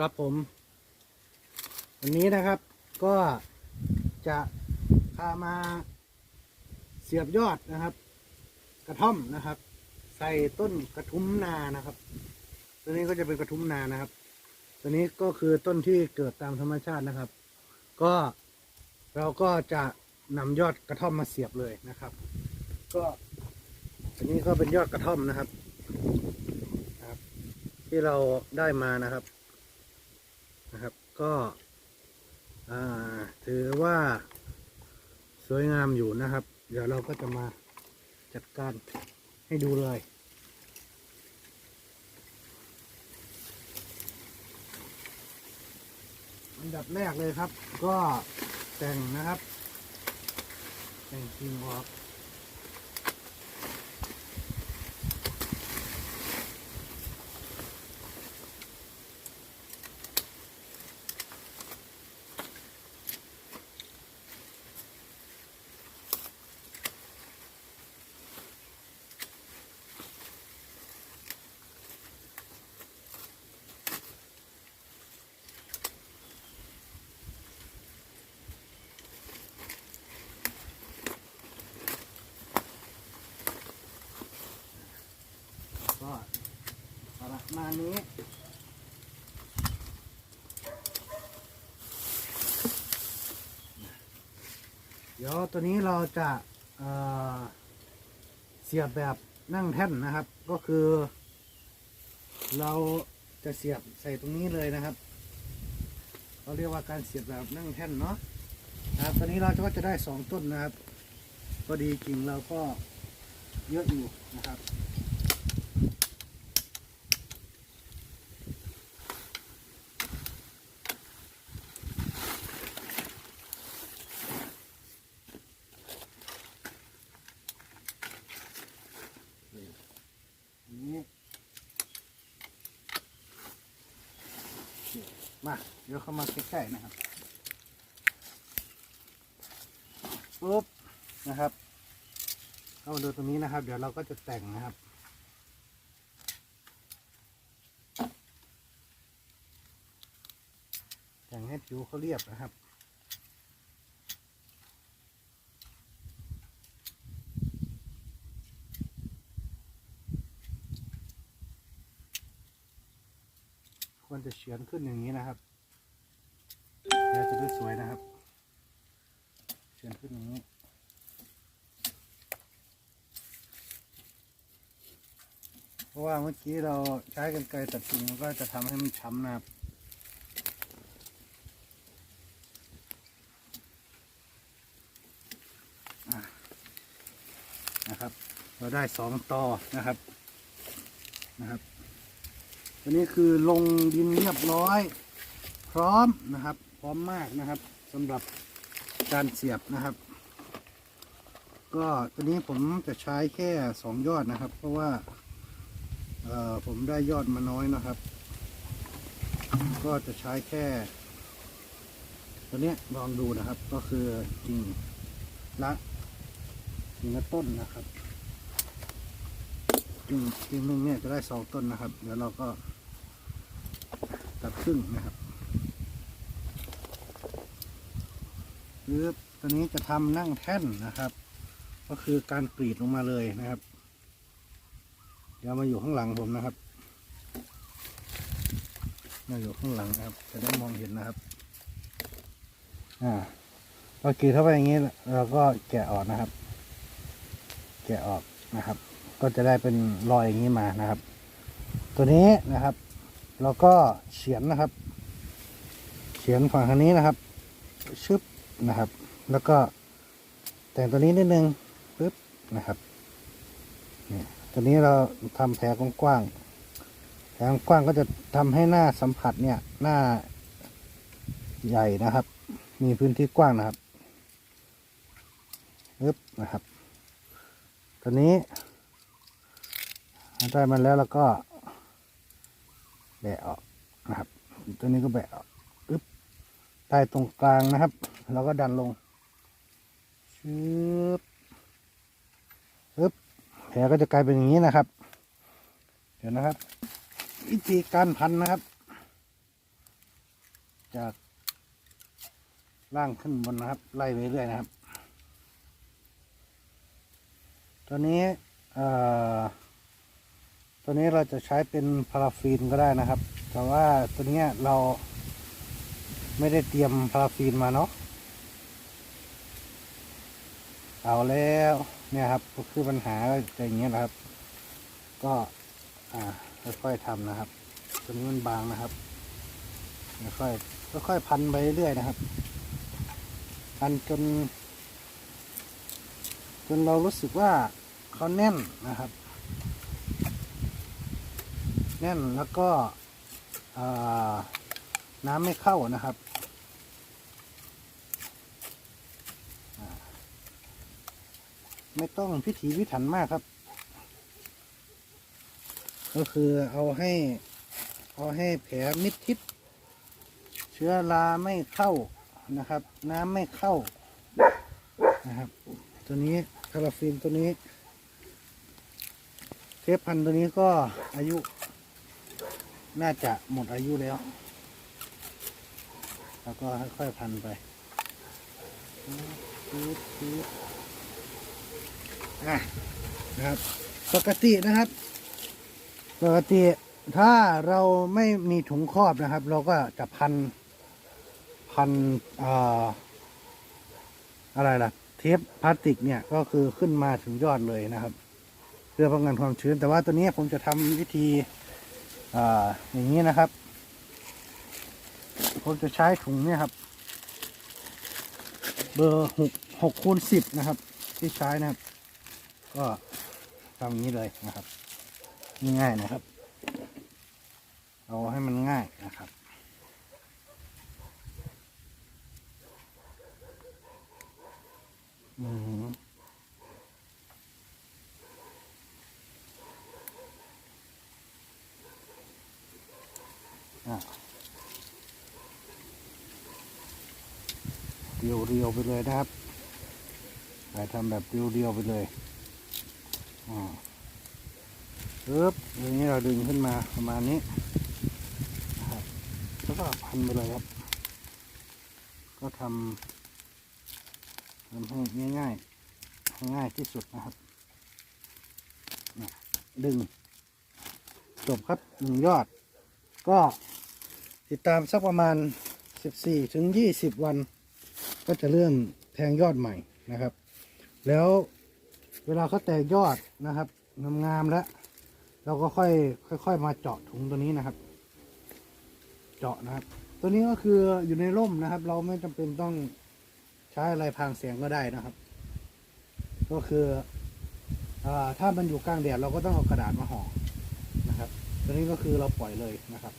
ครับผมวันนี้นะครับก็จะพามาเสียบยอดนะครับ กระท่อมนะครับ ใส่ต้นกระทุ้มนานะครับ ตัวนี้ก็จะเป็นกระทุ้มนานะครับ ตัวนี้ก็คือต้นที่เกิดตามธรรมชาตินะครับ ก็เราก็จะนำยอดกระท่อมมาเสียบเลยนะครับ ก็อันนี้ก็เป็นยอดกระท่อมนะครับ ครับ ที่เราได้มานะครับ ก็ถือว่าสวยงามอยู่นะครับ เดี๋ยวเราก็จะมาจัดการให้ดูเลยอันดับแรกเลยครับ ก็แต่งนะครับ แต่งกิ่งออกประ มาณนี้เดี๋ยวตัวนี้เราจะเเสียบแบบนั่งแท่นนะครับ ก็คือ เราจะเสียบใส่ตรงนี้เลยนะครับเราเรียกว่าการเสียบแบบนั่งแท่นเนาะนะครับตอนนี้เราก็จะได้สองต้นนะครับพอดีกิ่งเราก็เยอะอยู่นะครับ นี้ มาเดี๋ยวเข้ามาใกล้ๆนะครับปุ๊บนะครับเข้ามาดูตรงนี้นะครับ เดี๋ยวเราก็จะแต่งนะครับแต่งให้ผิวเขาเรียบนะครับ ควรจะเฉือนขึ้นอย่างนี้นะครับแล้วจะได้สวยนะครับ เฉือนขึ้นอย่างนี้เพราะว่าเมื่อกี้เราใช้กันไกรตัดกิ่งมันก็จะทำให้มันช้ำนะครับ นะครับ เราได้สองตอนะครับนะครับ ตัวนี้คือลงดินเรียบร้อย พร้อมนะครับ พร้อมมากนะครับสำหรับการเสียบนะครับ ก็ตัวนี้ผมจะใช้แค่สองยอดนะครับ เพราะว่าเอ่อผมได้ยอดมาน้อยนะครับ ก็จะใช้แค่ตัวนี้ลองดูนะครับ ก็คือกิ่งละกิ่งละต้นนะครับกิ่งกิ่งหนึ่งเนี่ยจะได้สองต้นนะครับ เดี๋ยวเราก็ ตัดครึ่งนะครับหรือตัวนี้จะทำนั่งแท่นนะครับ ก็คือการกรีดลงมาเลยนะครับ เดี๋ยวมาอยู่ข้างหลังผมนะครับ มาอยู่ข้างหลังนะครับ จะได้มองเห็นนะครับ อ่าพอกรีดเข้าไปอย่างนี้เราก็แกะออกนะครับ แกะออกนะครับ ก็จะได้เป็นรอยอย่างนี้มานะครับ ตัวนี้นะครับ แล้วก็เฉียนนะครับ เฉียนฝั่งทางนี้นะครับ ชึบนะครับ แล้วก็แต่งตัวนี้นิดนึงปึ๊บนะครับเนี่ยตัวนี้เราทำแผลกว้างๆแผลกว้างก็จะทำให้หน้าสัมผัสเนี่ยหน้าใหญ่นะครับ มีพื้นที่กว้างนะครับปึ๊บนะครับ ตัวนี้ได้มันแล้วแล้วก็ แบะออกนะครับ ตัวนี้ก็แบะออกอึ๊บใต้ตรงกลางนะครับ เราก็ดันลงชึบอึ๊บแผลก็จะกลายเป็นอย่างนี้นะครับ เดี๋ยวนะครับ วิธีการพันนะครับ จากล่างขึ้นบนนะครับ ไล่ไปเรื่อยนะครับ ตัวนี้เอ่อ ตัวนี้เราจะใช้เป็นพาราฟินก็ได้นะครับ แต่ว่าตัวนี้เราไม่ได้เตรียมพาราฟินมาเนาะเอาแล้วเนี่ยครับก็คือปัญหาก็จะอย่างเงี้ยนะครับ ก็อ่าค่อยๆทำนะครับ ตัวนี้มันบางนะครับค่อยๆค่อยๆพันไปเรื่อยๆนะครับ พันจน จนเรารู้สึกว่าเขาแน่นนะครับ แน่นแล้วก็น้ำไม่เข้านะครับไม่ต้องพิถีพิถันมากครับ ก็คือเอาให้ เอาให้แผลมิดทิศเชื้อราไม่เข้านะครับ น้ำไม่เข้านะครับ ตัวนี้คาราฟินตัวนี้ เทปพันตัวนี้ก็อายุ น่าจะหมดอายุแล้ว แล้วก็ค่อยๆพันไปปึ๊บปึ๊บอะนะครับ ปกตินะครับ ปกติถ้าเราไม่มีถุงครอบนะครับ เราก็จะพัน พันอ่าอะไรล่ะ เทปพลาสติกเนี่ยก็คือขึ้นมาถึงยอดเลยนะครับ เพื่อป้องกันความชื้น แต่ว่าตัวนี้ผมจะทำวิธี อ่าอย่างนี้นะครับ ผมจะใช้ถุงเนี่ยครับ เบอร์หกหกคูณสิบนะครับ ที่ใช้นะครับ ก็ทำอย่างนี้เลยนะครับ ง่ายๆนะครับ เอาให้มันง่ายนะครับ อืม อะเรียวไปเลยนะครับไปทำแบบเรียวๆไปเลยอ่าปึ๊บอย่างนี้เราดึงขึ้นมาประมาณนี้นะครับแล้วก็พันไปเลยครับ ก็ทำทำให้ง่ายๆง่ายที่สุดนะครับดึง จบครับหนึ่งยอด ก็ ติดตามสักประมาณ 14ถึง20 วัน ก็จะเริ่มแทงยอดใหม่นะครับ แล้วเวลาเขาแตกยอดนะครับงามๆแล้ว เราก็ค่อยค่อย ๆ มาเจาะถุงตัวนี้นะครับ เจาะนะครับ ตัวนี้ก็คืออยู่ในร่มนะครับ เราไม่จำเป็นต้องใช้อะไรพางเสียงก็ได้นะครับ ก็คืออาถ้ามันอยู่กลางแดดเราก็ต้องเอากระดาษมาห่อนะครับ ตัวนี้ก็คือเราปล่อยเลยนะครับ